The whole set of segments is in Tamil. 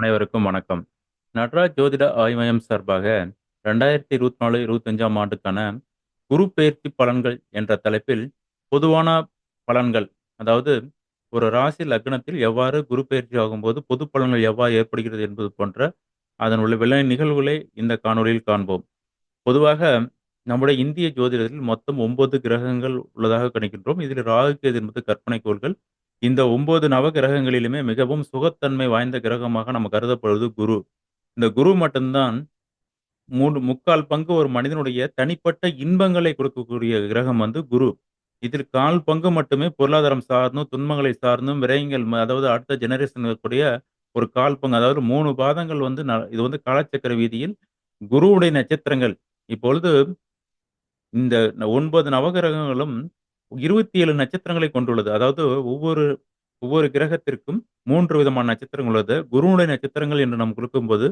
அனைவருக்கும் வணக்கம். நடராஜ் ஜோதிட ஆய்வயம் சார்பாக ரெண்டாயிரத்தி இருபத்தி நாலு இருபத்தஞ்சாம் ஆண்டுக்கான குரு பெயர்ச்சி பலன்கள் என்ற தலைப்பில் பொதுவான பலன்கள், அதாவது ஒரு ராசி லக்னத்தில் எவ்வாறு குரு பெயர்ச்சி ஆகும்போது பொது பலன்கள் எவ்வாறு ஏற்படுகிறது என்பது போன்ற அதன் உள்ள விலை நிகழ்வுகளை இந்த காணொளியில் காண்போம். பொதுவாக நம்முடைய இந்திய ஜோதிடத்தில் மொத்தம் ஒன்பது கிரகங்கள் உள்ளதாக கணிக்கின்றோம். இதில் ராகு, கேது என்பது கற்பனை கோள்கள். இந்த 9 நவகிரகங்களிலுமே மிகவும் சுகத்தன்மை வாய்ந்த கிரகமாக நம்ம கருதப்படுவது குரு. இந்த குரு மட்டும்தான் மூணு 3 3/4 பங்கு ஒரு மனிதனுடைய தனிப்பட்ட இன்பங்களை கொடுக்கக்கூடிய கிரகம் வந்து குரு. இதில் 1/4 பங்கு மட்டுமே பொருளாதாரம் சார்ந்தும், துன்பங்களை சார்ந்தும், விரயங்கள் ம அதாவது அடுத்த ஜெனரேஷன் இருக்கக்கூடிய ஒரு 1/4 பங்கு அதாவது 3 பாதங்கள் வந்து ந இது வந்து காலச்சக்கர வீதியில் குருவுடைய நட்சத்திரங்கள். இப்பொழுது இந்த 9 நவகிரகங்களும் 27 நட்சத்திரங்களை கொண்டுள்ளது. அதாவது ஒவ்வொரு ஒவ்வொரு கிரகத்திற்கும் மூன்று விதமான நட்சத்திரங்கள் உள்ளது. குருனுடைய நட்சத்திரங்கள் என்று நாம் கொடுக்கும்போது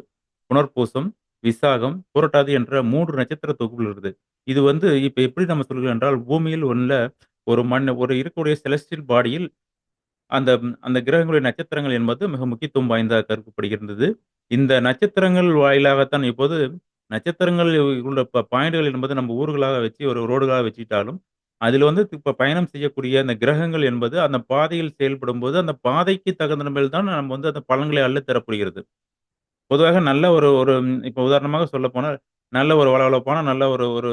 புனர்பூசம், விசாகம், புரட்டாதி என்ற மூன்று நட்சத்திர தொகுப்புகள் இருக்குது. இது வந்து இப்போ எப்படி நம்ம சொல்கிறோம் என்றால், பூமியில் உள்ள ஒரு மண் ஒரு இருக்கக்கூடிய செலஸ்டியல் பாடியில் அந்த அந்த கிரகங்களுடைய நட்சத்திரங்கள் என்பது மிக முக்கியத்துவம் வாய்ந்ததாக கருதப்படுகின்றது. இந்த நட்சத்திரங்கள் வாயிலாகத்தான் இப்போது நட்சத்திரங்கள் உள்ள ப பாயிண்ட்கள் என்பது நம்ம ஊர்களாக வச்சு ஒரு ரோடுகளாக வச்சுக்கிட்டாலும், அதில் வந்து இப்ப பயணம் செய்யக்கூடிய அந்த கிரகங்கள் என்பது அந்த பாதையில் செயல்படும்போது, அந்த பாதைக்கு தகுந்த மேல் தான் நம்ம வந்து அந்த பலன்களை அள்ளித் தரப்படுகிறது. பொதுவாக நல்ல ஒரு ஒரு இப்ப உதாரணமாக சொல்லப்போனால், நல்ல ஒரு வளவளப்பான நல்ல ஒரு ஒரு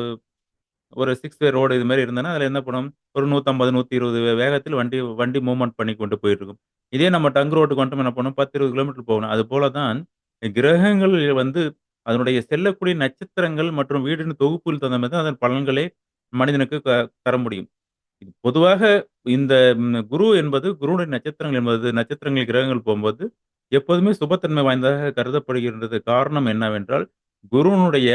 ஒரு 6 வே ரோடு இது மாரி இருந்ததுன்னா, அதில என்ன பண்ணும், ஒரு 150, 120 வே வேகத்தில் வண்டி வண்டி மூவ்மெண்ட் பண்ணி கொண்டு போயிட்டுருக்கும். இதே நம்ம டங்க் ரோட்டுக்கு வந்துட்டோம்னா என்ன பண்ணும், 10, 20 கிலோமீட்டர் போகணும். அதுபோல தான் கிரகங்கள் வந்து அதனுடைய செல்லக்கூடிய நட்சத்திரங்கள் மற்றும் வீடுன்னு தொகுப்பில் தகுந்த மாரி தான் அதன் பலன்களே மனிதனுக்கு க தர முடியும். இது பொதுவாக இந்த குரு என்பது குருடைய நட்சத்திரங்கள் என்பது நட்சத்திரங்கள் கிரகங்கள் போகும்போது எப்போதுமே சுபத்தன்மை வாய்ந்ததாக கருதப்படுகின்றது. காரணம் என்னவென்றால், குருவினுடைய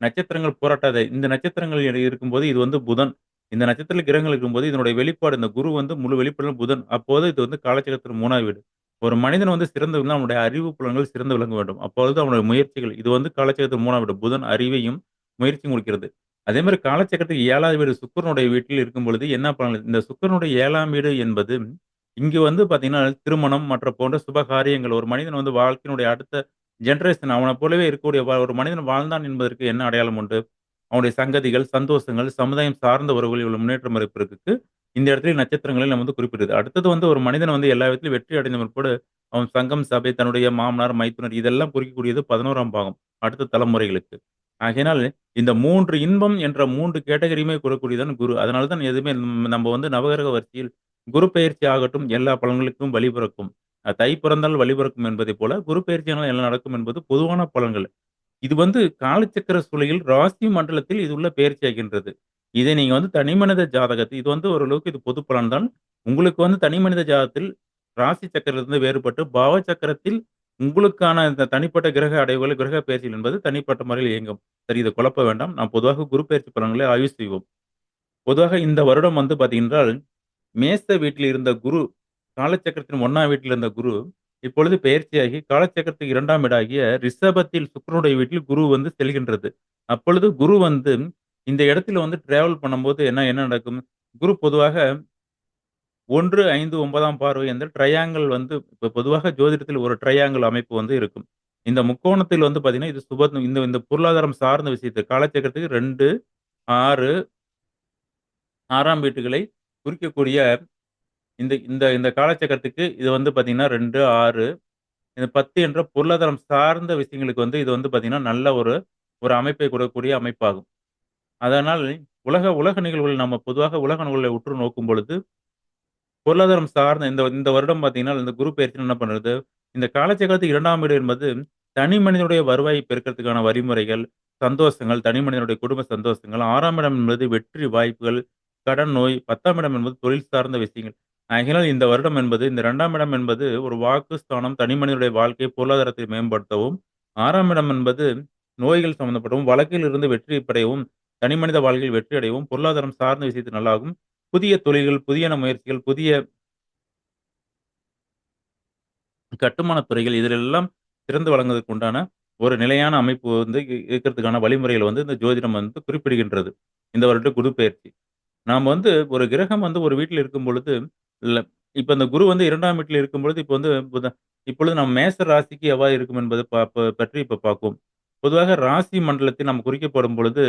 நட்சத்திரங்கள் போராட்டாத இந்த நட்சத்திரங்கள் இருக்கும்போது இது வந்து புதன். இந்த நட்சத்திர கிரகங்கள் இருக்கும்போது இதனுடைய வெளிப்பாடு இந்த குரு வந்து முழு வெளிப்பாடு புதன். அப்போது இது வந்து காலச்சக்கரத்தில் மூணாவது வீடு. ஒரு மனிதன் வந்து சிறந்து அவனுடைய அறிவு புலன்கள் சிறந்து விளங்க வேண்டும். அப்பொழுது அவனுடைய முயற்சிகள் இது வந்து காலச்சக்கரத்தில் மூணாவது வீடு. புதன் அறிவையும், முயற்சியும் கொடுக்கிறது அதே மாதிரி காலச்சக்கரத்துக்கு ஏழாவது வீடு சுக்கரனுடைய வீட்டில் இருக்கும் பொழுது என்ன பண்ணலாம் இந்த சுக்கரனுடைய ஏழாம் வீடு என்பது இங்கு வந்து பார்த்தீங்கன்னா, திருமணம் மற்ற போன்ற சுபகாரியங்கள் ஒரு மனிதன் வந்து வாழ்க்கையினுடைய அடுத்த ஜென்ரேஷன் அவனை போலவே இருக்கக்கூடிய ஒரு மனிதன் வாழ்ந்தான் என்பதற்கு என்ன அடையாளம் உண்டு? அவனுடைய சங்கதிகள், சந்தோஷங்கள், சமுதாயம் சார்ந்த உறவுகளில் உள்ள முன்னேற்றம் இருப்பதற்கு இந்த இடத்துல நட்சத்திரங்களில் நம்ம வந்து குறிப்பிடுது. அடுத்தது வந்து ஒரு மனிதன் வந்து எல்லா விதத்திலும் வெற்றி அடைந்த பிற்பாடு, அவன் சங்கம், சபை, தன்னுடைய மாமனார், மைத்துனர் இதெல்லாம் குறிக்கக்கூடியது 11ஆம் பாகம். அடுத்த தலைமுறைகளுக்கு. ஆகையினால் இந்த 3 இன்பம் என்ற 3 கேட்டகரியுமே கூறக்கூடியதான் குரு. அதனால தான் எதுவுமே நம்ம வந்து நவகிரக வரிசையில் குரு பெயர்ச்சி ஆகட்டும் எல்லா பலன்களுக்கும் வழிபிறக்கும் அ தை பிறந்தால் வழிபிறக்கும் என்பதை என்பதைப் போல, குரு பெயர்ச்சியானால் எல்லாம் நடக்கும் என்பது பொதுவான பலன்கள். இது வந்து காலச்சக்கர சூழலில் ராசி மண்டலத்தில் இது உள்ள பெயர்ச்சியாகின்றது. இதை நீங்க வந்து தனிமனித ஜாதகத்தில் இது வந்து ஓரளவுக்கு இது பொது பலன் தான். உங்களுக்கு வந்து தனிமனித ஜாதகத்தில் ராசி சக்கரத்திலிருந்து வேறுபட்டு பாவ சக்கரத்தில் உங்களுக்கான இந்த தனிப்பட்ட கிரக அடைவுகள், கிரக பயிற்சிகள் என்பது தனிப்பட்ட முறையில் இயங்கும். சரி இதை குழப்ப வேண்டாம். நாம் பொதுவாக குரு பயிற்சி பலன்களை ஆய்வு செய்வோம். பொதுவாக இந்த வருடம் வந்து பார்த்தீங்கன்றால், மேச வீட்டில் இருந்த குரு, காலச்சக்கரத்தின் ஒன்னாம் வீட்டில் இருந்த குரு, இப்பொழுது பயிற்சியாகி காலச்சக்கரத்துக்கு இரண்டாம் இடாகிய ரிஷபத்தில் சுக்கிரனுடைய வீட்டில் குரு வந்து செல்கின்றது. அப்பொழுது குரு வந்து இந்த இடத்துல வந்து டிராவல் பண்ணும்போது என்ன என்ன நடக்கும்? குரு பொதுவாக 1, 5, 9ஆம் பார்வை என்ற ட்ரையாங்கிள் வந்து இப்போ பொதுவாக ஜோதிடத்தில் ஒரு ட்ரையாங்கிள் அமைப்பு வந்து இருக்கும். இந்த முக்கோணத்தில் வந்து பார்த்தீங்கன்னா, இது சுப இந்த இந்த பொருளாதாரம் சார்ந்த விஷயத்தை காலச்சக்கரத்துக்கு 2, 6 6ஆம் வீட்டுகளை குறிக்கக்கூடிய இந்த இந்த இந்த காலச்சக்கரத்துக்கு இது வந்து பார்த்தீங்கன்னா 2, 6 இந்த 10 என்ற பொருளாதாரம் சார்ந்த விஷயங்களுக்கு வந்து இது வந்து பார்த்தீங்கன்னா, நல்ல ஒரு ஒரு அமைப்பை கொடுக்கக்கூடிய அமைப்பாகும். அதனால் உலக உலக நிகழ்வுகள் நம்ம பொதுவாக உலக நிகழ்வுகளை உற்று நோக்கும் பொழுது, பொருளாதாரம் சார்ந்த இந்த இந்த வருடம் பார்த்தீங்கன்னா, இந்த குரு பயிற்சி என்ன பண்ணுறது இந்த காலச்சக்கரத்துக்கு இரண்டாம் வீடு என்பது தனி மனிதனுடைய வருவாயை பெருக்கறதுக்கான வழிமுறைகள், சந்தோஷங்கள், தனி மனிதனுடைய குடும்ப சந்தோஷங்கள், ஆறாம் இடம் என்பது வெற்றி வாய்ப்புகள், கடன் நோய், 10ஆம் இடம் என்பது தொழில் சார்ந்த விஷயங்கள். ஆகினால் இந்த வருடம் என்பது இந்த இரண்டாம் இடம் என்பது ஒரு வாக்கு ஸ்தானம், தனி மனிதனுடைய வாழ்க்கையை பொருளாதாரத்தை மேம்படுத்தவும், ஆறாம் இடம் என்பது நோய்கள் சம்மந்தப்பட்டவும், வழக்கில் இருந்து வெற்றி பெறவும், தனி மனித வாழ்க்கையில் வெற்றி அடையவும், பொருளாதாரம் சார்ந்த விஷயத்தில் நல்லாகும். புதிய தொழில்கள், புதியன முயற்சிகள், புதிய கட்டுமானத் துறைகள் இதிலெல்லாம் திறந்து வழங்குவதற்கு உண்டான ஒரு நிலையான அமைப்பு வந்து இருக்கிறதுக்கான வழிமுறைகள் வந்து இந்த ஜோதிடம் வந்து குறிப்பிடுகின்றது. இந்த வருட குரு பெயர்ச்சி. நாம் வந்து ஒரு கிரகம் வந்து ஒரு வீட்டில் இருக்கும் பொழுது, இல்லை இப்போ இந்த குரு வந்து இரண்டாம் வீட்டில் இருக்கும் பொழுது இப்போ வந்து இப்பொழுது நாம் மேச ராசிக்கு எவ்வாறு இருக்கும் என்பது பற்றி இப்போ பார்ப்போம். பொதுவாக ராசி மண்டலத்தில் நாம் குறிக்கப்படும் பொழுது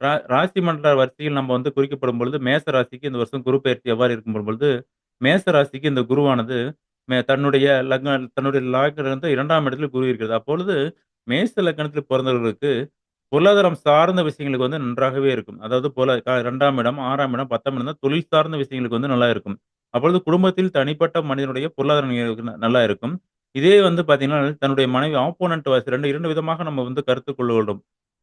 ரா ராசி மண்டல வரிசையில் நம்ம வந்து குறிக்கப்படும் பொழுது, மேச ராசிக்கு இந்த வருஷம் குரு பயிற்சி எவ்வாறு இருக்கும் பொழுது, மேச ராசிக்கு இந்த குருவானது மே தன்னுடைய லக்ன தன்னுடைய லாக்னிலிருந்து 2ஆம் இடத்தில் குரு இருக்கிறது. அப்பொழுது மேச லக்னத்தில் பிறந்தவர்களுக்கு பொருளாதாரம் சார்ந்த விஷயங்களுக்கு வந்து நன்றாகவே இருக்கும். அதாவது போல க 2ஆம் இடம், ஆறாம் இடம், 10ஆம் இடம் தான் தொழில் சார்ந்த விஷயங்களுக்கு வந்து நல்லா இருக்கும். அப்பொழுது குடும்பத்தில் தனிப்பட்ட மனிதனுடைய பொருளாதார நல்லா இருக்கும். இதே வந்து பார்த்தீங்கன்னா, தன்னுடைய மனைவி ஆப்போனன்ட் வாசி ரெண்டு இரண்டு விதமாக நம்ம வந்து கருத்து வேண்டும்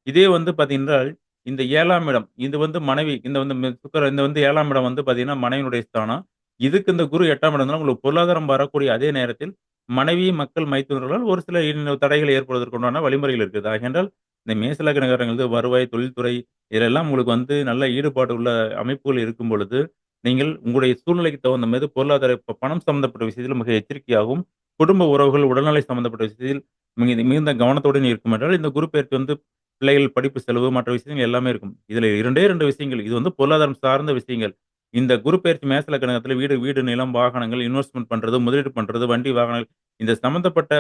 இதே வந்து பார்த்தீங்கன்னா இந்த ஏழாம் இடம், இது வந்து மனைவி, இந்த வந்து சுக்கர இந்த வந்து ஏழாம் இடம் வந்து பார்த்தீங்கன்னா, மனைவியுடைய ஸ்தானம். இதுக்கு இந்த குரு எட்டாம் இடம்னா, உங்களுக்கு பொருளாதாரம் வரக்கூடிய அதே நேரத்தில், மனைவி, மக்கள், மைத்துனர்களால் ஒரு சில தடைகள் ஏற்படுவதற்குண்டான வழிமுறைகள் இருக்குது. ஆகென்றால் இந்த மேசலக லக்னக்காரங்களுக்கு வருவாய், தொழில்துறை இதெல்லாம் உங்களுக்கு வந்து நல்ல ஈடுபாடு உள்ள அமைப்புகள் இருக்கும் பொழுது, நீங்கள் உங்களுடைய சூழ்நிலைக்கு தகுந்த மாதிரி பொருளாதார பணம் சம்பந்தப்பட்ட விஷயத்தில் மிக எச்சரிக்கையாகவும், குடும்ப உறவுகள், உடல்நிலை சம்பந்தப்பட்ட விஷயத்தில் மிகு மிகுந்த கவனத்துடன் இருக்கும் என்றால், இந்த குரு பெயர்ச்சி வந்து பிள்ளைகள் படிப்பு செலவு மற்ற விஷயங்கள் எல்லாமே இருக்கும். இதில் இரண்டே ரெண்டு விஷயங்கள். இது வந்து பொருளாதாரம் சார்ந்த விஷயங்கள். இந்த குரு பெயர்ச்சி கணக்கத்தில் வீடு வீடு, நிலம், வாகனங்கள், இன்வெஸ்ட்மெண்ட் பண்ணுறது முதலீடு பண்ணுறது வண்டி, வாகனங்கள் இந்த சம்மந்தப்பட்ட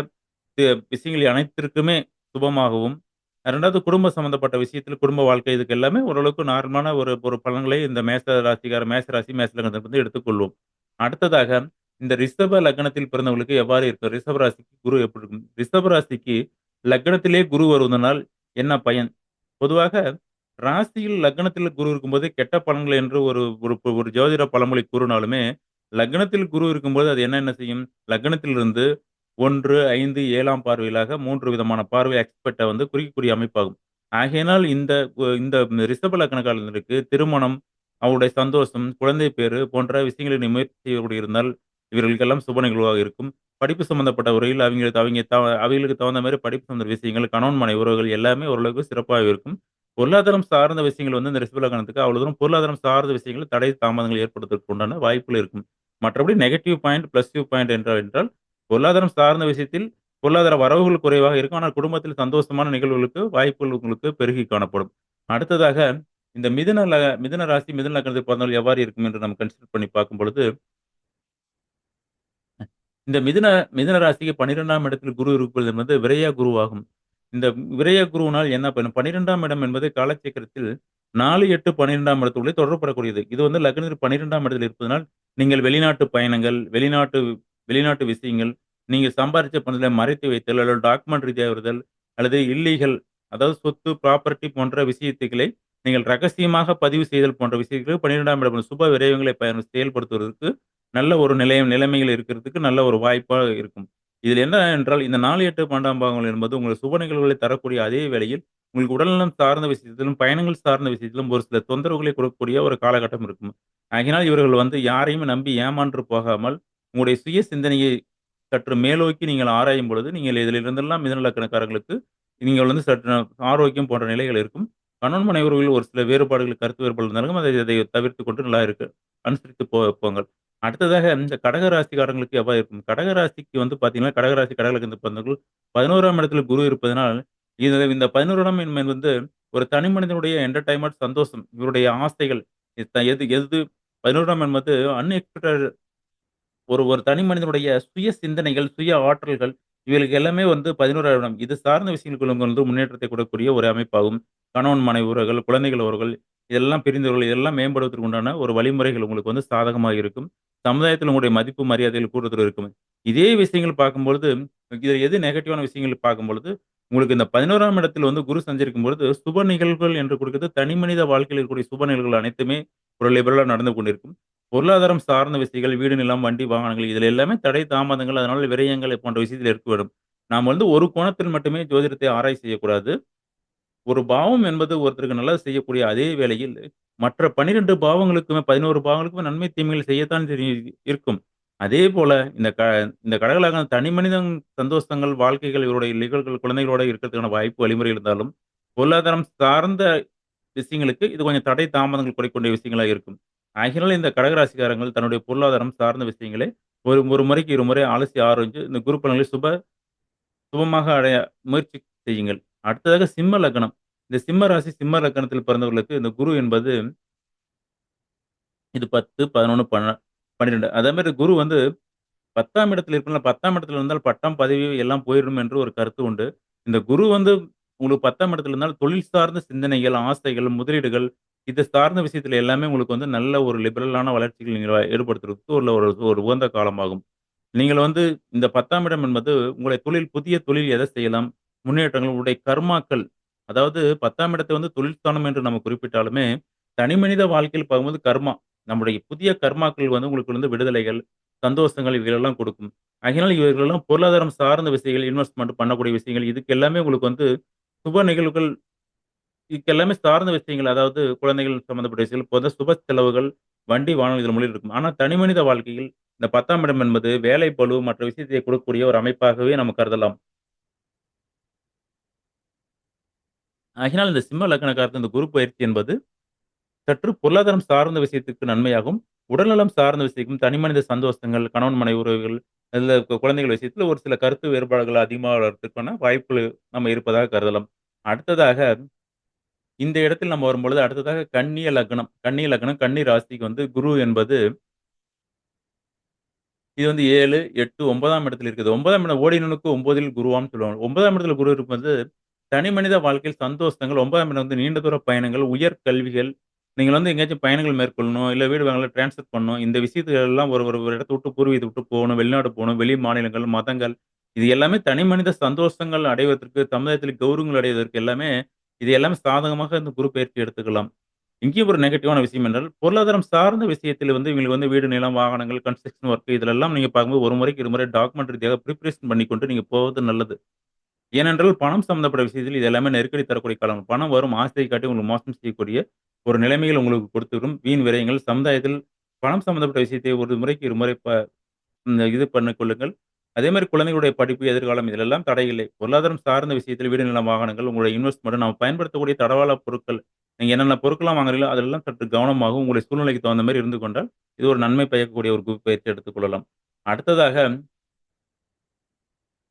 விஷயங்கள் அனைத்திற்குமே சுபமாகவும், ரெண்டாவது குடும்ப சம்மந்தப்பட்ட விஷயத்தில் குடும்ப வாழ்க்கை இதுக்கு எல்லாமே ஓரளவுக்கு நார்மலான ஒரு ஒரு பலன்களை இந்த மேச ராசிக்கார மேச ராசி, மேச வந்து எடுத்துக்கொள்வோம். அடுத்ததாக இந்த ரிஷப லக்னத்தில் பிறந்தவங்களுக்கு எவ்வாறு இருக்கும்? ரிஷப ராசிக்கு குரு எப்படி இருக்கும்? ரிஷப ராசிக்கு லக்னத்திலே குரு வருவதனால் என்ன பயன்? பொதுவாக ராசியில் லக்னத்தில் குரு இருக்கும்போது கெட்ட பலன்கள் என்று ஒரு ஒரு ஒரு ஜோதிட பழமொழி கூறினாலுமே, லக்னத்தில் குரு இருக்கும்போது அது என்ன என்ன செய்யும்? லக்னத்திலிருந்து 1, 5, 7ஆம் பார்வையிலாக மூன்று விதமான பார்வை எக்ஸ்பெக்டை வந்து குறிக்கக்கூடிய அமைப்பாகும். ஆகையினால் இந்த இந்த ரிஷப லக்னக்காரர்களுக்கு திருமணம், அவருடைய சந்தோஷம், குழந்தை பேரு போன்ற விஷயங்களை முயற்சி செய்யக்கூடிய இருந்தால், இவர்களுக்கெல்லாம் சுப நிகழ்வாக இருக்கும். படிப்பு சம்பந்தப்பட்ட உரையில் அவங்களுக்கு அவங்க த அவங்களுக்கு தகுந்த மாதிரி படிப்பு சம்மந்த விஷயங்கள், கணவன் மனை உறவுகள் எல்லாமே ஓரளவுக்கு சிறப்பாக இருக்கும். பொருளாதாரம் சார்ந்த விஷயங்கள் வந்து இந்த ரிஷப அவ்வளோ தூரம் பொருளாதாரம் சார்ந்த விஷயங்கள் தடை, தாமதங்கள் ஏற்படுவதற்கு உண்டான வாய்ப்புகள் இருக்கும். மற்றபடி நெகட்டிவ் பாயிண்ட், பாசிட்டிவ் பாயிண்ட் என்றால் என்றால், பொருளாதாரம் சார்ந்த விஷயத்தில் பொருளாதார வரவுகள் குறைவாக இருக்கும். ஆனால் குடும்பத்தில் சந்தோஷமான நிகழ்வுகளுக்கு வாய்ப்புகள் உங்களுக்கு பெருகி காணப்படும். அடுத்ததாக இந்த மிதன மிதன ராசி, மிதன லக்னத்தில் பிறந்தவர்கள் எவ்வாறு இருக்கும் என்று நம்ம கன்சிடர் பண்ணி பார்க்கும் பொழுது இந்த மிதுன மிதுன ராசிக்கு 12ஆம் இடத்தில் குரு இருப்பது என்பது விரய குருவாகும். இந்த விரய குருவினால் என்ன பண்ணும் பன்னிரெண்டாம் இடம் என்பது காலச்சக்கரத்தில் 4, 8, 12ஆம் இடத்தோட தொடர்புபடக்கூடியது. இது வந்து லக்னத்தில் 12ஆம் இடத்தில் இருப்பதனால், நீங்கள் வெளிநாட்டு பயணங்கள், வெளிநாட்டு வெளிநாட்டு விஷயங்கள், நீங்கள் சம்பாரிச்ச பணத்தில மறைத்து வைத்தல், அல்லது டாக்குமெண்ட் ரீதியாக வருதல், அல்லது இல்லீகல் அதாவது சொத்து, ப்ராப்பர்ட்டி போன்ற விஷயத்துகளை நீங்கள் ரகசியமாக பதிவு செய்தல் போன்ற விஷயங்களுக்கு 12ஆம் இடம் சுப விரயங்களை பயன் செயல்படுத்துவதற்கு நல்ல ஒரு நிலையம் நிலைமைகள் இருக்கிறதுக்கு நல்ல ஒரு வாய்ப்பாக இருக்கும். இதில் என்ன என்றால் இந்த 4, 8, 12ஆம் என்பது உங்களுக்கு சுப நிகழ்வுகளை தரக்கூடிய அதே வேளையில், உங்களுக்கு உடல்நலம் சார்ந்த விஷயத்திலும், பயணங்கள் சார்ந்த விஷயத்திலும் ஒரு சில தொந்தரவுகளை கொடுக்கக்கூடிய ஒரு காலகட்டம் இருக்கும். ஆகினால் இவர்கள் வந்து யாரையும் நம்பி ஏமான்று போகாமல், உங்களுடைய சுய சிந்தனையை சற்று மேலோக்கி நீங்கள் ஆராயும் பொழுது, நீங்கள் இதிலிருந்தெல்லாம் மிதுன நீங்கள் வந்து சற்று ஆரோக்கியம் போன்ற நிலைகள் இருக்கும். கணவன் மனைவர்கள் ஒரு சில வேறுபாடுகள், கருத்து வேறுபாடு இருந்தாலும் அதை அதை தவிர்த்து கொண்டு நல்லா இருக்கு அனுசரித்து போ போங்கள். அடுத்ததாக இந்த கடகராசிக்காரங்களுக்கு எவ்வாறு இருக்கும்? கடகராசிக்கு வந்து பார்த்தீங்கன்னா, கடகராசி கடகளுக்கு இந்த பிறந்தவர்கள் 11ஆம் இடத்துல குரு இருப்பதனால், இது இந்த 11ஆம் எண் வந்து ஒரு தனி மனிதனுடைய என்டர்டைன்மெண்ட் சந்தோஷம், இவருடைய ஆசைகள் எது எது 11ஆம் என்பது அன்எக்ஸ்பெக்டட் ஒரு ஒரு தனி மனிதனுடைய சுய சிந்தனைகள், சுய ஆற்றல்கள் இவர்களுக்கு எல்லாமே வந்து 11ஆம் இடம். இது சார்ந்த விஷயங்களுக்கு வந்து முன்னேற்றத்தை கொடுக்கக்கூடிய ஒரு அமைப்பாகும். கணவன் மனைவி உறவுகள், குழந்தைகள் உறவுகள் இதெல்லாம் பிரிந்தவர்கள் இதெல்லாம் மேம்படுவதற்கு உண்டான ஒரு வழிமுறைகள் உங்களுக்கு வந்து சாதகமாக இருக்கும். சமுதாயத்தில் உங்களுடைய மதிப்பு, மரியாதைகள் கூடுதல் இருக்கும். இதே விஷயங்கள் பார்க்கும்பொழுது, இதில் எது நெகட்டிவான விஷயங்கள் பார்க்கும்பொழுது, உங்களுக்கு இந்த 11ஆம் இடத்தில் வந்து குரு சஞ்சரிக்கும் பொழுது, சுப நிகழ்வுகள் என்று கொடுக்கிறது தனி மனித வாழ்க்கையில் இருக்கக்கூடிய சுப நிகழ்வுகள் அனைத்துமே ஒரு லிபரலாக நடந்து கொண்டிருக்கும். பொருளாதாரம் சார்ந்த விஷயங்கள், வீடு, நிலம், வண்டி, வாகனங்கள் இதில் எல்லாமே தடை, தாமதங்கள் அதனால விரயங்கள் போன்ற விஷயத்தில் இருக்க வேண்டும். நாம் வந்து ஒரு கோணத்தில் மட்டுமே ஜோதிடத்தை ஆராய்ச்சி செய்யக்கூடாது. ஒரு பாவம் என்பது ஒருத்தருக்கு நல்லது செய்யக்கூடிய அதே வேளையில், மற்ற 12 பாவங்களுக்குமே 11 பாவங்களுக்குமே நன்மை, தீமைகள் செய்யத்தான் இருக்கும் இருக்கும். அதேபோல இந்த க இந்த கடக தனி மனிதன் சந்தோஷங்கள், வாழ்க்கைகள் இவருடைய நிகழ்கள் குழந்தைகளோட இருக்கிறதுக்கான வாய்ப்பு, வழிமுறை இருந்தாலும், பொருளாதாரம் சார்ந்த விஷயங்களுக்கு இது கொஞ்சம் தடை, தாமதங்கள் குறைக்கொண்ட விஷயங்களா இருக்கும். ஆகினால் இந்த கடகராசிக்காரங்கள் தன்னுடைய பொருளாதாரம் சார்ந்த விஷயங்களை ஒரு ஒரு முறைக்கு இருமுறை அலசி ஆராய்ஞ்சு இந்த குரு பலன்களை சுப சுபமாக அடைய முயற்சி செய்யுங்கள். அடுத்ததாக சிம்ம லக்னம். இந்த சிம்ம ராசி, சிம்ம லக்னத்தில் பிறந்தவர்களுக்கு இந்த குரு என்பது இது 10, 11, பன்ன 12 அதே மாதிரி குரு வந்து 10ஆம் இடத்துல இருக்கனால 10ஆம் இடத்துல இருந்தால் பட்டம், பதவி எல்லாம் போயிடும் என்று ஒரு கருத்து உண்டு. இந்த குரு வந்து உங்களுக்கு 10ஆம் இடத்துல இருந்தால் தொழில் சார்ந்த சிந்தனைகள், ஆசைகள், முதலீடுகள் இது சார்ந்த விஷயத்துல எல்லாமே உங்களுக்கு வந்து நல்ல ஒரு லிபரலான வளர்ச்சிகள் நீங்கள் ஏற்படுத்துறதுக்கு உள்ள ஒரு ஒரு உகந்த காலமாகும். நீங்கள் வந்து இந்த 10ஆம் இடம் என்பது உங்களை தொழில் புதிய தொழில் எதை செய்யலாம்? முன்னேற்றங்கள், உங்களுடைய கர்மாக்கள். அதாவது 10ஆம் இடத்தை வந்து தொழில்ஸ்தானம் என்று நம்ம குறிப்பிட்டாலுமே, தனி மனித வாழ்க்கையில் பார்க்கும்போது கர்மா. நம்முடைய புதிய கர்மாக்கள் வந்து உங்களுக்கு வந்து விடுதலைகள், சந்தோஷங்கள் இவைகளெல்லாம் கொடுக்கும். ஆகையினால இவர்களெல்லாம் பொருளாதாரம் சார்ந்த விஷயங்கள், இன்வெஸ்ட்மெண்ட் பண்ணக்கூடிய விஷயங்கள், இதுக்கு எல்லாமே உங்களுக்கு வந்து சுப நிகழ்வுகள் இதுக்கு எல்லாமே சார்ந்த விஷயங்கள். அதாவது குழந்தைகள் சம்மந்தப்பட்ட விஷயங்கள், பொத சுப செலவுகள், வண்டி, வாகனம் இதில மூலியம் இருக்கும். தனி மனித வாழ்க்கையில் இந்த 10ஆம் இடம் என்பது வேலை பளு மற்ற விஷயத்தை கொடுக்கக்கூடிய ஒரு அமைப்பாகவே நம்ம கருதலாம். ஆகினால் இந்த சிம்ம லக்னக்காரருக்கு இந்த குரு பயிற்சி என்பது சற்று பொருளாதாரம் சார்ந்த விஷயத்துக்கு நன்மையாகும். உடல்நலம் சார்ந்த விஷயக்கும், தனிமனித சந்தோஷங்கள், கணவன் மனை உறவுகள், இதில் குழந்தைகள் விஷயத்தில் ஒரு சில கருத்து வேறுபாடுகள் அதிகமாக வளர்த்துக்கான வாய்ப்புகள் நம்ம இருப்பதாக கருதலாம். அடுத்ததாக இந்த இடத்தில் நம்ம வரும்பொழுது அடுத்ததாக கன்னிய லக்னம். கன்னிய லக்னம், கன்னி ராசிக்கு வந்து குரு என்பது இது வந்து 7, 8, 9ஆம் இடத்துல இருக்குது. ஒன்பதாம் இடம் ஓடினனுக்கு ஒன்பதில் குருவான்னு சொல்லுவாங்க. ஒன்பதாம் இடத்துல குரு இருப்பது தனி மனித வாழ்க்கையில் சந்தோஷங்கள், ஒன்பதாம் இடம் வந்து நீண்ட தூர பயணங்கள், உயர் கல்விகள், நீங்கள் வந்து எங்கேயாச்சும் பயணங்கள் மேற்கொள்ளணும், இல்லை வீடு வாங்கல டிரான்ஸ்ஃபர் பண்ணணும். இந்த விஷயத்துகள் எல்லாம் ஒரு ஒரு ஒரு இடத்த விட்டு பூர்வீகத்தை விட்டு போகணும், வெளிநாடு போகணும், வெளி மாநிலங்கள், மதங்கள் இது எல்லாமே தனி மனித சந்தோஷங்கள் அடைவதற்கு, சமுதாயத்தில் கௌரவங்கள் அடைவதற்கு எல்லாமே இது எல்லாமே சாதகமாக இந்த குரு பயிற்சி எடுத்துக்கலாம். இங்கேயும் ஒரு நெகட்டிவான விஷயம் என்றால், பொருளாதாரம் சார்ந்த விஷயத்தில் வந்து இவங்களுக்கு வந்து வீடு, நிலம், வாகனங்கள், கன்ஸ்ட்ரக்ஷன் ஒர்க் இதிலெல்லாம் நீங்கள் பார்க்கும்போது ஒரு முறைக்கு இருமுறை டாக்குமெண்ட் ரீதியாக பிரிப்பரேஷன் பண்ணிக்கொண்டு நீங்கள் போவது நல்லது. ஏனென்றால் பணம் சம்மந்தப்பட்ட விஷயத்தில் இது எல்லாமே நெருக்கடி தரக்கூடிய காலம். பணம் வரும் ஆசையை காட்டி உங்களுக்கு மோசம் செய்யக்கூடிய ஒரு நிலைமைகள் உங்களுக்கு கொடுத்துவிடும். வீண் விரயங்கள் சமுதாயத்தில் பணம் சம்மந்தப்பட்ட விஷயத்தை ஒரு முறைக்கு ஒரு முறை இது பண்ணிக்கொள்ளுங்கள் அதே மாதிரி குழந்தைகளுடைய படிப்பு, எதிர்காலம் இதிலெல்லாம் தடையில்லை பொருளாதாரம் சார்ந்த விஷயத்தில் வீடு, நிலம், வாகனங்கள், உங்களுடைய இன்வெஸ்ட்மெண்ட் நம்ம பயன்படுத்தக்கூடிய தடவாள பொருட்கள், நீங்கள் என்னென்ன பொருட்கள்லாம் வாங்குறீங்களோ, அதெல்லாம் சற்று கவனமாகவும், உங்களுடைய சூழ்நிலைக்கு தகுந்த மாதிரி இருந்து கொண்டால், இது ஒரு நன்மை பயக்கக்கூடிய ஒரு குரு பயிற்சி எடுத்துக்கொள்ளலாம் அடுத்ததாக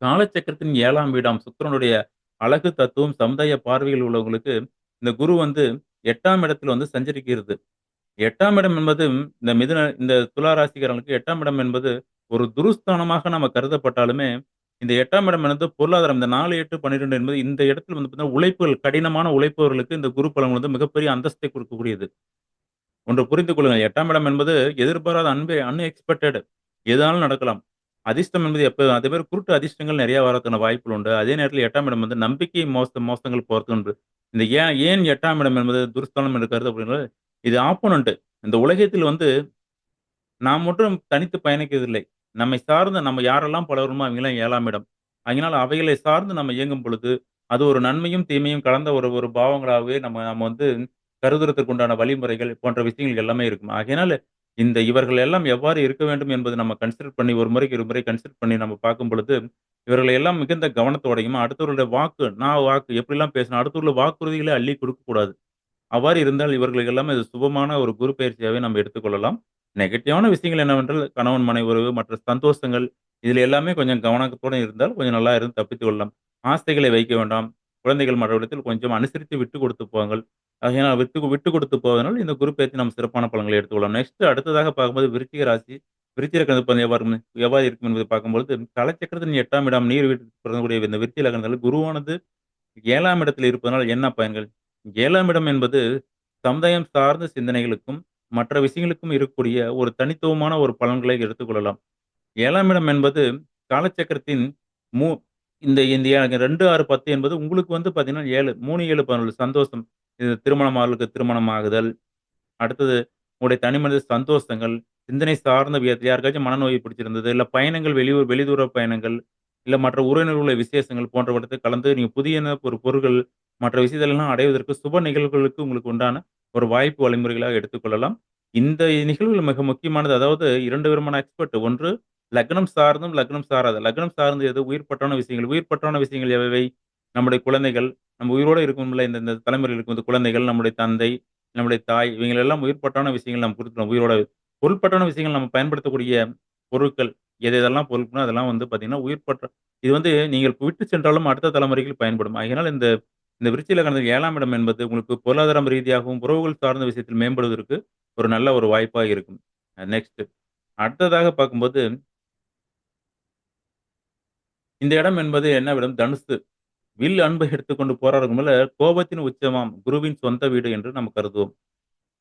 காலச்சக்கரத்தின் ஏழாம் வீடாம் சுக்கரனுடைய அழகு தத்துவம், சமுதாய பார்வையில் உள்ளவங்களுக்கு, இந்த குரு வந்து எட்டாம் இடத்தில் வந்து சஞ்சரிக்கிறது. எட்டாம் இடம் என்பது இந்த மிதுன இந்த துலா ராசிக்காரங்களுக்கு எட்டாம் இடம் என்பது ஒரு துருஸ்தானமாக நம்ம கருதப்பட்டாலுமே, இந்த எட்டாம் இடம் என்பது பொருளாதாரம். இந்த 4, 8, 12 என்பது இந்த இடத்துல வந்து பார்த்தீங்கன்னா, உழைப்புகள் கடினமான உழைப்பவர்களுக்கு இந்த குரு பலன் வந்து மிகப்பெரிய அந்தஸ்தை கொடுக்கக்கூடியது. ஒன்று புரிந்து கொள்ளுங்கள். எட்டாம் இடம் என்பது எதிர்பாராத அன்பே அன்எக்ஸ்பெக்டட் எதுனாலும் நடக்கலாம். அதிர்ஷ்டம் என்பது எப்போ அதே மாதிரி குருட்டு அதிர்ஷ்டங்கள் நிறைய வரதுக்கான வாய்ப்புகள் உண்டு. அதே நேரத்தில் எட்டாம் இடம் வந்து நம்பிக்கை மோச மோசங்கள் போகிறது உண்டு. இந்த ஏன் ஏன் எட்டாம் இடம் என்பது துர்ஸ்தானம் என்று கருதப்படுகிறது? இது ஆப்போனண்ட்டு இந்த உலகத்தில் வந்து நாம் மட்டும் தனித்து பயணிக்கிறதில்லை நம்மை சார்ந்த நம்ம யாரெல்லாம் பழகுறோமோ அவங்கலாம் 7ஆம் இடம். அதனால் அவைகளை சார்ந்து நம்ம இயங்கும் பொழுது, அது ஒரு நன்மையும், தீமையும் கலந்த ஒரு ஒரு பாவங்களாகவே நம்ம நம்ம வந்து கருதுறதற்கு உண்டான வழிமுறைகள் போன்ற விஷயங்கள் எல்லாமே இருக்கும். ஆகையினால இந்த இவர்கள் எல்லாம் எவ்வாறு இருக்க வேண்டும் என்பதை நம்ம கன்சிடர் பண்ணி ஒரு முறைக்கு ஒரு முறை கன்சிடர் பண்ணி நம்ம பார்க்கும் பொழுது, இவர்களை எல்லாம் மிகுந்த கவனத்தோடையும், அடுத்தவர்களுடைய வாக்கு, நான் வாக்கு எப்படிலாம் பேசணும், அடுத்தவர்களுடைய வாக்குறுதிகளை அள்ளி கொடுக்கக்கூடாது. அவ்வாறு இருந்தால் இவர்களுக்கு எல்லாம் இது சுபமான ஒரு குரு பயிற்சியாகவே நம்ம எடுத்துக்கொள்ளலாம். நெகட்டிவான விஷயங்கள் என்னவென்றால், கணவன் மனை உறவு மற்ற சந்தோஷங்கள், இதில் எல்லாமே கொஞ்சம் கவனத்தோட இருந்தால் கொஞ்சம் நல்லா இருந்து தப்பித்துக் கொள்ளலாம். ஆசைகளை வைக்க வேண்டாம். குழந்தைகள் மற்றவரிடத்தில் கொஞ்சம் அனுசரித்து விட்டு கொடுத்து போங்கள். ஆகையினால் விட்டு விட்டு கொடுத்து போவதனால் இந்த குரு நம்ம சிறப்பான பலன்களை எடுத்துக்கொள்ளலாம். நெக்ஸ்ட் அடுத்ததாக பார்க்கும்போது விருச்சிக ராசி. விருச்சிக லக்னம் எவ்வாறு எவ்வாறு இருக்கும் என்பதை பார்க்கும்பொழுது, கலச்சக்கரத்தின் எட்டாம் இடம் நீர் வீட்டில் பிறந்தக்கூடிய இந்த விருத்தி லக்னத்தில் குருவானது ஏழாம் இடத்தில் இருப்பதனால் என்ன பயன்கள்? ஏழாம் இடம் என்பது சமுதாயம் சார்ந்த சிந்தனைகளுக்கும், மற்ற விஷயங்களுக்கும் இருக்கக்கூடிய ஒரு தனித்துவமான ஒரு பலன்களை எடுத்துக்கொள்ளலாம். ஏழாம் இடம் என்பது காலச்சக்கரத்தின் மூ இந்த இந்த 2, 6, 10 என்பது உங்களுக்கு வந்து பார்த்தீங்கன்னா 7 3, 7, 11 சந்தோஷம். இது திருமணம் ஆவலுக்கு திருமணம் ஆகுதல். அடுத்தது உங்களுடைய தனிமனித சந்தோஷங்கள், சிந்தனை சார்ந்த விதத்தில் யாருக்காச்சும் மனநோய் பிடிச்சிருந்தது, இல்ல பயணங்கள் வெளியூர் வெளிதூர பயணங்கள், இல்ல மற்ற உறவினர்களுடைய விசேஷங்கள் போன்றவற்றை கலந்து நீங்க புதிய ஒரு பொருட்கள், மற்ற விஷயத்தெல்லாம் அடைவதற்கு சுப நிகழ்வுகளுக்கு உங்களுக்கு உண்டான ஒரு வாய்ப்பு வழிமுறைகளாக எடுத்துக்கொள்ளலாம். இந்த நிகழ்வுகள் மிக முக்கியமானது. அதாவது 2 விதமான எக்ஸ்பர்ட் ஒன்று லக்னம் சார்ந்தும், லக்னம் சாராத. லக்னம் சார்ந்து எது உயிர்ப்பற்றான விஷயங்கள். உயிர்ப்பற்றான விஷயங்கள் எவை? நம்முடைய குழந்தைகள், நம்ம உயிரோட இருக்கும்ல இந்த இந்த தலைமுறையில் இருக்கும் குழந்தைகள், நம்முடைய தந்தை, நம்முடைய தாய் இவங்களெல்லாம் உயிர்பட்டான விஷயங்கள் நம்ம கொடுத்துருவோம் உயிரோட. பொருள்பட்டான விஷயங்கள் நம்ம பயன்படுத்தக்கூடிய பொருட்கள், எது எதெல்லாம் பொருட்களோ அதெல்லாம் வந்து பார்த்தீங்கன்னா, உயிர்பற்ற இது வந்து நீங்கள் விட்டு சென்றாலும் அடுத்த தலைமுறைகள் பயன்படும். அதனால் இந்த இந்த விருச்சியில் கடந்த ஏழாம் இடம் என்பது உங்களுக்கு பொருளாதாரம் ரீதியாகவும், உறவுகள் சார்ந்த விஷயத்தில் மேம்படுவதற்கு ஒரு நல்ல ஒரு வாய்ப்பாக இருக்கும். நெக்ஸ்ட் அடுத்ததாக பார்க்கும்போது இந்த இடம் என்பது என்ன இடம்? தனுசு. வில் அன்பை எடுத்துக்கொண்டு போராடும் மேல கோபத்தின் உச்சமாம் குருவின் சொந்த வீடு என்று நாம் கருதுவோம்.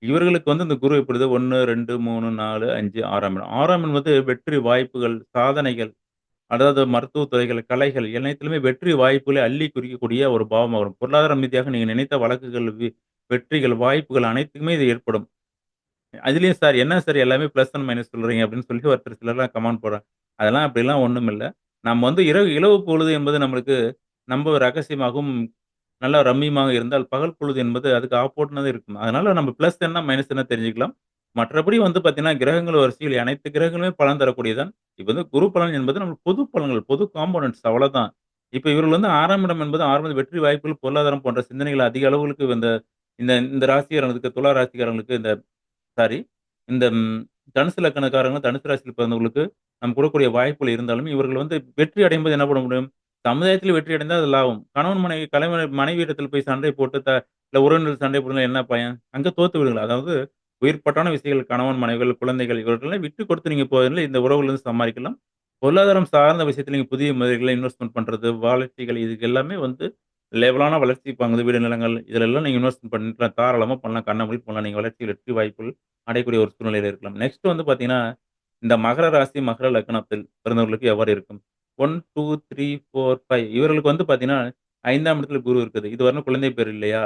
இவர்களுக்கு வந்து இந்த குரு எப்படிது 1, 2, 3, 4, 5, 6ஆம் இடம். ஆறாம் என்பது வெற்றி வாய்ப்புகள், சாதனைகள், அதாவது மருத்துவ துறைகள், கலைகள் எல்லாத்திலுமே வெற்றி வாய்ப்புகளை அள்ளி குறிக்கக்கூடிய ஒரு பாவமாக வரும். பொருளாதார ரீதியாக நீங்கள் நினைத்த வழக்குகள், வி வெற்றிகள், வாய்ப்புகள் அனைத்துக்குமே இது ஏற்படும். அதிலயும் சார் என்ன சார் எல்லாமே பிளஸ் அண்ட் மைனஸ் சொல்றீங்க அப்படின்னு சொல்லி ஒருத்தர் சிலர்லாம் கமெண்ட் போடுறாங்க. அதெல்லாம் அப்படிலாம் ஒன்றும் இல்லை நம்ம வந்து இரவு இரவு பொழுது என்பது நம்மளுக்கு நம்ம ரகசியமாகவும், நல்லா ரம்மியமாக இருந்தால், பகல் பொழுது என்பது அதுக்கு ஆப்போர்ட்னா இருக்கும். அதனால நம்ம பிளஸ் என்ன, மைனஸ் என்ன தெரிஞ்சுக்கலாம். மற்றபடி வந்து பார்த்தீங்கன்னா, கிரகங்கள் வரிசையில் அனைத்து கிரகங்களுமே பலன் தரக்கூடியதான் இப்போ வந்து குரு பலன் என்பது நம்ம பொது பலன்கள், பொது காம்போனன்ட்ஸ் அவ்வளோதான். இப்போ இவர்கள் வந்து 6ஆம் இடம் என்பது ஆரம்ப வெற்றி வாய்ப்புகள், பொருளாதாரம் போன்ற சிந்தனைகள் அதிக அளவுகளுக்கு இந்த இந்த இந்த ராசிக்காரங்களுக்கு, துலா ராசிக்காரங்களுக்கு இந்த சாரி இந்த தனுசு லக்கணக்காரங்க, தனுசு ராசியில் பிறந்தவங்களுக்கு நம்ம கொடுக்கக்கூடிய வாய்ப்புகள் இருந்தாலும், இவர்கள் வந்து வெற்றி அடையும்போது என்ன பண்ண முடியும்? சமுதாயத்தில் வெற்றி அடைந்தால் அது லாபம். கணவன் மனைவி கலைமுறை மனைவி இடத்தில் போய் சண்டை போட்டு த இல்லை உறவினர்கள் சண்டை போடுனா என்ன பயன்? அங்கே தோத்து விடுங்கள். அதாவது உயிர்பட்டான விஷயங்கள் கணவன், மனைவிகள், குழந்தைகள் இவர்கள்லாம் விட்டு கொடுத்து நீங்கள் போகிறதுனால இந்த உறவுகள் வந்து சமாளிக்கலாம் பொருளாதாரம் சார்ந்த விஷயத்தில் நீங்கள் புதிய முதலீடுகள இன்வெஸ்ட்மெண்ட் பண்ணுறது வளர்ச்சிகள் இதுக்கு எல்லாமே வந்து லெவலான வளர்ச்சி பங்கு வீடு நிலங்கள் இதிலெல்லாம் நீங்கள் இன்வெஸ்ட்மெண்ட் பண்ணிக்கலாம். தாராளமாக பண்ணலாம். கண்ண மூடி பண்ணலாம். நீங்கள் வளர்ச்சி வெற்றி வாய்ப்புகள் அடையக்கூடிய ஒரு சூழ்நிலையில் இருக்கலாம். நெக்ஸ்ட் வந்து பார்த்தீங்கன்னா, இந்த மகர ராசி, மகர லக்னத்தில் பிறந்தவர்களுக்கு எவ்வாறு இருக்கும்? 1, 2, 3, 4, 5 இவர்களுக்கு வந்து பார்த்தீங்கன்னா, ஐந்தாம் இடத்துல குரு இருக்குது. இது வரணும் குழந்தை பேர் இல்லையா?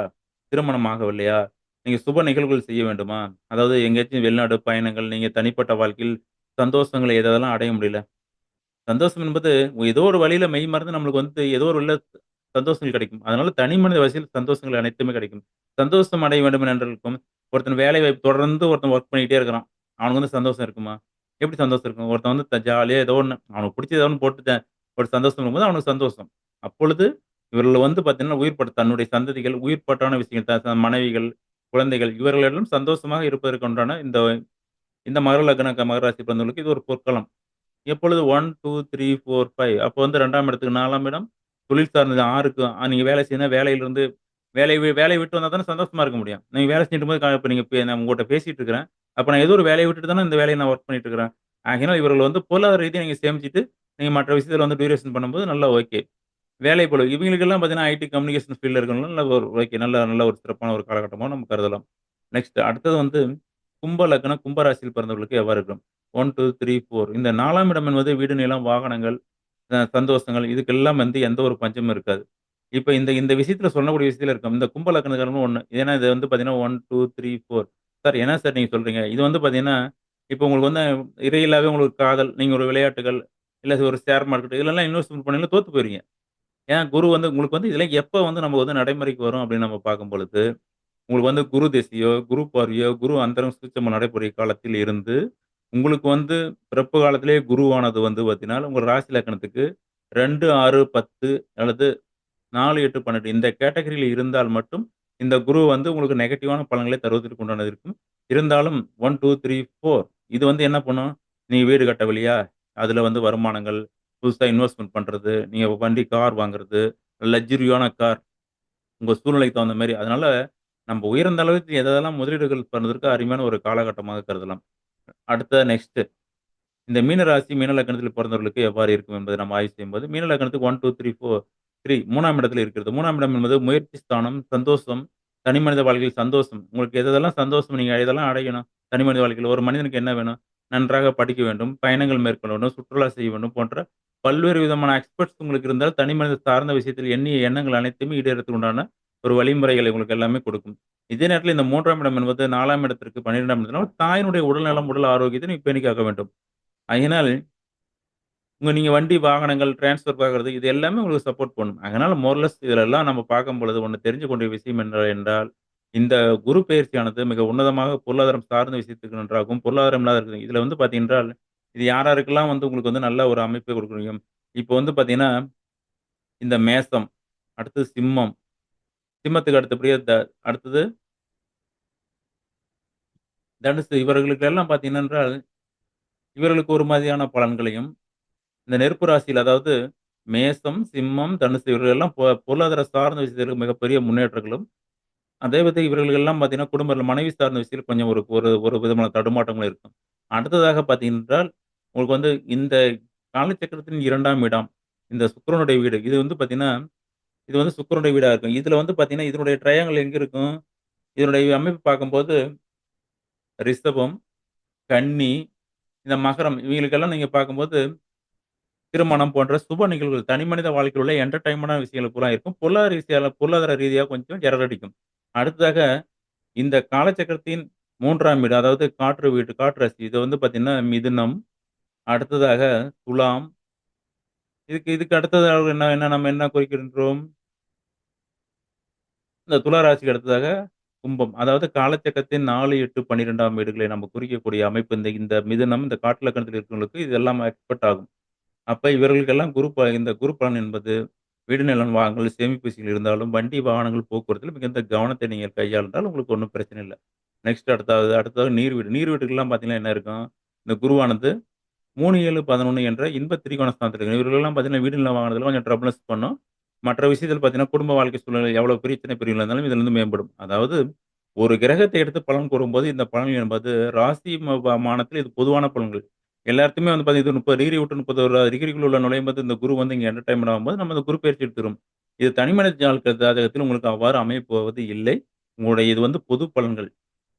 திருமணம் ஆகவில்லையா? நீங்க சுப நிகழ்வுகள் செய்ய வேண்டுமா? அதாவது எங்கேயாச்சும் வெளிநாடு பயணங்கள், நீங்க தனிப்பட்ட வாழ்க்கையில் சந்தோஷங்களை எதெல்லாம் அடைய முடியல? சந்தோஷம் என்பது ஏதோ ஒரு வழியில மெய் மறந்து நம்மளுக்கு வந்து ஏதோ ஒரு வழியில் சந்தோஷங்கள் கிடைக்கும். அதனால தனி மனித வசதியில் சந்தோஷங்கள் அனைத்துமே கிடைக்கும். சந்தோஷம் அடைய வேண்டும் என்றிருக்கும். ஒருத்தன் வேலை வாய்ப்பு தொடர்ந்து ஒருத்தன் ஒர்க் பண்ணிக்கிட்டே இருக்கிறான். அவனுக்கு வந்து சந்தோஷம் இருக்குமா? எப்படி சந்தோஷம் இருக்கும்? ஒருத்தன் வந்து ஜாலியாக ஏதோ ஒன்று அவனுக்கு புடிச்சது ஏதோ ஒன்று போட்டு ஒரு சந்தோஷம் இருக்கும்போது அவனுக்கு சந்தோஷம். அப்பொழுது இவர்கள் வந்து பார்த்தீங்கன்னா, உயிர்பட்ட தன்னுடைய சந்ததிகள், உயிர்பட்டான விஷயங்கள் த மனைவிகள், குழந்தைகள் இவர்களிடம் சந்தோஷமாக இருப்பதற்கு உண்டான இந்த இந்த மகர லக்ன, மகராசி பிறந்தவர்களுக்கு இது ஒரு பொற்களம் எப்பொழுது 1, 2, 3, 4, 5 அப்போ வந்து ரெண்டாம் இடத்துக்கு நாலாம் இடம் தொழில் சார்ந்தது ஆறுக்கு நீங்கள் வேலை செய்யணும் வேலையிலிருந்து வேலை வேலையை விட்டு வந்தால் தானே சந்தோஷமா இருக்க முடியும். நீங்கள் வேலை செஞ்சுட்டு போது இப்போ நீங்கள் பே நான் உங்கட்ட பேசிட்டு இருக்கிறேன். அப்போ நான் ஏதோ ஒரு வேலையை விட்டுட்டு தானே இந்த வேலைய நான் ஒர்க் பண்ணிட்டு இருக்கிறேன். ஆகினால் இவர்கள் வந்து பொருளாதார ரீதியாக நீங்கள் சேமிச்சுட்டு, நீங்கள் மற்ற விஷயத்துல வந்து டியூரேஷன் பண்ணும்போது நல்லா ஓகே. வேலை போல இவங்களுக்கெல்லாம் பார்த்தீங்கன்னா, ஐடி கம்யூனிகேஷன் ஃபீல்டில் இருக்கிறவங்க நல்ல ஒரு ஓகே நல்ல நல்ல ஒரு சிறப்பான ஒரு காலகட்டமா நம்ம கருதலாம். நெக்ஸ்ட் அடுத்தது வந்து கும்ப லக்னம், கும்பராசியில் பிறந்தவர்களுக்கு எவ்வாறு இருக்கும்? 1, 2, 3, 4 இந்த நாலாம் இடம் என்பது வீடு, நிலம், வாகனங்கள், சந்தோஷங்கள் இதுக்கெல்லாம் வந்து எந்த ஒரு பஞ்சமும் இருக்காது. இப்போ இந்த இந்த விஷயத்துல சொல்லக்கூடிய விஷயத்தில் இருக்கும். இந்த கும்ப லக்னக்காரங்களும் ஒன்று ஏன்னா இது வந்து பார்த்தீங்கன்னா 1, 2, 3, 4 சார் என்ன சார் நீங்க சொல்றீங்க? இது வந்து பார்த்தீங்கன்னா, இப்போ உங்களுக்கு வந்து இறையியலாவே உங்களுக்கு காதல், நீங்க ஒரு விளையாட்டுகள், இல்ல ஒரு ஷேர் மார்க்கெட் இதுலலாம் இன்வெஸ்ட்மென்ட் பண்ணீங்கன்னா தோத்து போயிருவீங்க. ஏன்னா குரு வந்து உங்களுக்கு வந்து இதெல்லாம் எப்ப வந்து நம்ம வந்து நடைமுறைக்கு வரும் அப்படின்னு நம்ம பார்க்கும் பொழுது, உங்களுக்கு வந்து குரு திசையோ, குரு பார்வையோ, குரு அந்தரம் சூட்சமம் நடைபெறும் காலத்தில் இருந்து, உங்களுக்கு வந்து பிறப்பு காலத்திலேயே குருவானது வந்து பார்த்தீங்கன்னா, உங்க ராசி லக்னத்துக்கு 2, 6, 10 அல்லது 4, 8, 12 இந்த கேட்டகரியில இருந்தால் மட்டும், இந்த குரு வந்து உங்களுக்கு நெகட்டிவான பலன்களை தருவதற்கு உண்டானது இருக்கும். இருந்தாலும் 1, 2, 3, 4 இது வந்து என்ன பண்ணும்? நீங்கள் வீடு கட்டவில்லையா? அதில் வந்து வருமானங்கள், புதுசாக இன்வெஸ்ட்மெண்ட் பண்ணுறது நீங்கள் வண்டி, கார் வாங்குறது, லக்ஸுரியான கார், உங்கள் சூழ்நிலைக்கு தகுந்த மாதிரி அதனால் நம்ம உயர்ந்த அளவுக்கு எதெல்லாம் முதலீடுகள் பண்ணுறதுக்கு அருமையான ஒரு காலகட்டமாக கருதலாம். அடுத்த நெக்ஸ்ட்டு இந்த மீனராசி மீனலக்கணத்தில் பிறந்தவர்களுக்கு எவ்வாறு இருக்கும் என்பதை நம்ம ஆய்வு செய்யும்போது, மீனலக்கணத்துக்கு ஒன் டூ த்ரீ ஃபோர் 4 3 3ஆம் இடத்துல இருக்கிறது. மூணாம் இடம் என்பது முயற்சி ஸ்தானம், சந்தோஷம், தனி மனித வாழ்க்கையில் சந்தோஷம். உங்களுக்கு எதெல்லாம் சந்தோஷம் நீங்க எதெல்லாம் அடையணும்? தனி மனித வாழ்க்கையில் ஒரு மனிதனுக்கு என்ன வேணும்? நன்றாக படிக்க வேண்டும், பயணங்கள் மேற்கொள்ள வேண்டும், சுற்றுலா செய்ய வேண்டும் போன்ற பல்வேறு விதமான எக்ஸ்பர்ட்ஸ் உங்களுக்கு இருந்தால், தனி மனித சார்ந்த விஷயத்தில் எண்ணிய எண்ணங்கள் அனைத்துமே ஈடேறதுக்கு உண்டான ஒரு வழிமுறைகளை உங்களுக்கு எல்லாமே கொடுக்கும். இதே நேரத்தில் இந்த மூன்றாம் இடம் என்பது நாலாம் இடத்திற்கு 12ஆம் இடத்தினால தாயினுடைய உடல்நலம், உடல் ஆரோக்கியத்தை நீங்க பேணி வேண்டும். அதனால் உங்க நீங்க வண்டி, வாகனங்கள், டிரான்ஸ்ஃபர் பார்க்குறது இது எல்லாமே உங்களுக்கு சப்போர்ட் பண்ணும். அதனால மோர்லெஸ் இதிலெல்லாம் நம்ம பார்க்கும் பொழுது ஒன்று தெரிஞ்சு கொண்ட விஷயம் என்ன என்றால், இந்த குரு பயிற்சியானது மிக உன்னதமாக பொருளாதாரம் சார்ந்த விஷயத்துக்கு நன்றாகும் பொருளாதாரம் இல்லாத இருக்குது. இதுல வந்து பார்த்தீங்கன்றால், இது யார் யாருக்கெல்லாம் வந்து உங்களுக்கு வந்து நல்ல ஒரு அமைப்பை கொடுக்க முடியும்? இப்போ வந்து பார்த்தீங்கன்னா, இந்த மேசம், அடுத்தது சிம்மம், சிம்மத்துக்கு அடுத்தபடியா த அடுத்தது தனுசு இவர்களுக்கு எல்லாம் பார்த்தீங்கன்னா என்றால், இவர்களுக்கு ஒரு மாதிரியான பலன்களையும், இந்த நெருப்பு ராசியில் அதாவது மேசம், சிம்மம், தனுசு இவர்கள் எல்லாம் பொ பொருளாதார சார்ந்த விஷயத்தில் மிகப்பெரிய முன்னேற்றங்களும், அதே பத்தி இவர்களுக்கெல்லாம் பார்த்தீங்கன்னா, குடும்ப மனைவி சார்ந்த விஷயத்தில் கொஞ்சம் ஒரு ஒரு ஒரு விதமான தடுமாற்றங்களும் இருக்கும். அடுத்ததாக பார்த்தீங்கன்றால், உங்களுக்கு வந்து இந்த காலச்சக்கரத்தின் இரண்டாம் இடம், இந்த சுக்கரனுடைய வீடு. இது வந்து பார்த்தீங்கன்னா, இது வந்து சுக்கரனுடைய வீடாக இருக்கும். இதில் வந்து பார்த்தீங்கன்னா, இதனுடைய ட்ரையாங்கல் எங்கே இருக்கும்? இதனுடைய அமைப்பு பார்க்கும்போது ரிஷபம், கன்னி, இந்த மகரம் இவங்களுக்கெல்லாம் நீங்கள் பார்க்கும்போது, திருமணம் போன்ற சுப நிகழ்வுகள், தனிமனித வாழ்க்கையில் உள்ள என்டர்டைன்மெண்டான விஷயங்கள் பூரா இருக்கும். பொருளாதார ரீதியால பொருளாதார ரீதியாக கொஞ்சம் எரர் அடிக்கும். அடுத்ததாக இந்த காலச்சக்கரத்தின் மூன்றாம் வீடு, அதாவது காற்று வீடு, காற்று ராசி. இது வந்து பார்த்தீங்கன்னா, மிதுனம், அடுத்ததாக துலாம். இதுக்கு இதுக்கு அடுத்ததாக என்ன என்ன நம்ம என்ன குறிக்கின்றோம்? இந்த துலா ராசிக்கு அடுத்ததாக கும்பம். அதாவது காலச்சக்கரத்தின் 4, 8, 12ஆம் வீடுகளை நம்ம குறிக்கக்கூடிய அமைப்பு இந்த இந்த மிதுனம், இந்த காற்று லக்கணத்தில் இருக்கிறவங்களுக்கு இது எல்லாம் எக்ஸ்பெக்ட் ஆகும். அப்ப இவர்களுக்கெல்லாம் குரு ப இந்த குரு பலன் என்பது வீடு, நிலம் வாங்கல், சேமிப்பு இருந்தாலும், வண்டி, வாகனங்கள் போக்குவரத்தில் மிகுந்த கவனத்தை நீங்கள் கையாண்டால் உங்களுக்கு ஒன்றும் பிரச்சனை இல்லை நெக்ஸ்ட் அடுத்தாவது அடுத்தது நீர் வீடு. நீர் வீட்டுக்கெல்லாம் பார்த்தீங்கன்னா என்ன இருக்கும்? இந்த குருவானது 3, 7, 11 என்ற இன்ப திரிகோண ஸ்தானத்தில் இருக்கு. இவர்களெல்லாம் பார்த்தீங்கன்னா, வீடு, நிலம் வாங்குறதுல கொஞ்சம் ட்ரபிள்ஸ் பண்ணும். மற்ற விஷயத்தில் பார்த்தீங்கன்னா, குடும்ப வாழ்க்கை சூழ்நிலை எவ்வளோ பிரச்சனை பிரிவுகள் இருந்தாலும் இதிலிருந்து மேம்படும். அதாவது ஒரு கிரகத்தை எடுத்து பலன் கூறும்போது, இந்த பலன் என்பது ராசி மானத்தில் இது பொதுவான பலன்கள். எல்லாத்துமே வந்து பார்த்தீங்கன்னா, இது 30 டிகிரி விட்டு 31 டிகிரிக்குள்ள நுழையும்போது இந்த குரு வந்து இங்கே என்டர்டைன்மெண்ட் ஆகும்போது, நம்ம இந்த குரு பயிற்சி எடுத்துரும். இது தனிமனித ஜாதக ஜாதகத்தில் உங்களுக்கு அவ்வாறு அமைப்போவது இல்லை. உங்களுடைய இது வந்து பொது பலன்கள்.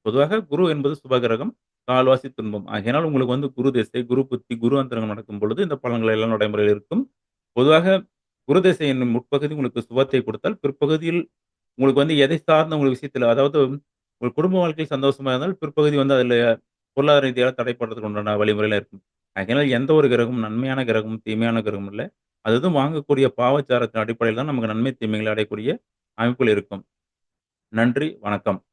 பொதுவாக குரு என்பது சுபகிரகம். கால்வாசி துன்பம். ஆகையினால் உங்களுக்கு வந்து குரு திசை, குரு புத்தி, குரு அந்தரங்கம் நடக்கும் பொழுது இந்த பலன்கள் எல்லாம் நடைமுறையில் இருக்கும். பொதுவாக குரு திசை என்னும் முற்பகுதி உங்களுக்கு சுபத்தை கொடுத்தால், பிற்பகுதியில் உங்களுக்கு வந்து எதை சார்ந்த உங்களுக்கு விஷயத்தில் அதாவது உங்கள் குடும்ப வாழ்க்கையில் சந்தோஷமாக இருந்தால், பிற்பகுதி வந்து அதில் பொருளாதார ரீதியாக தடைப்படுறதுக்கு உண்டான வழிமுறையில் இருக்கும். அதனால எந்த ஒரு கிரகமும் நன்மையான கிரகமும், தீமையான கிரகமும் இல்லை அது வாங்கக்கூடிய பாவச்சாரத்தின் அடிப்படையில் தான் நமக்கு நன்மை, தீமைகளை அடையக்கூடிய அமைப்புகள் இருக்கும். நன்றி, வணக்கம்.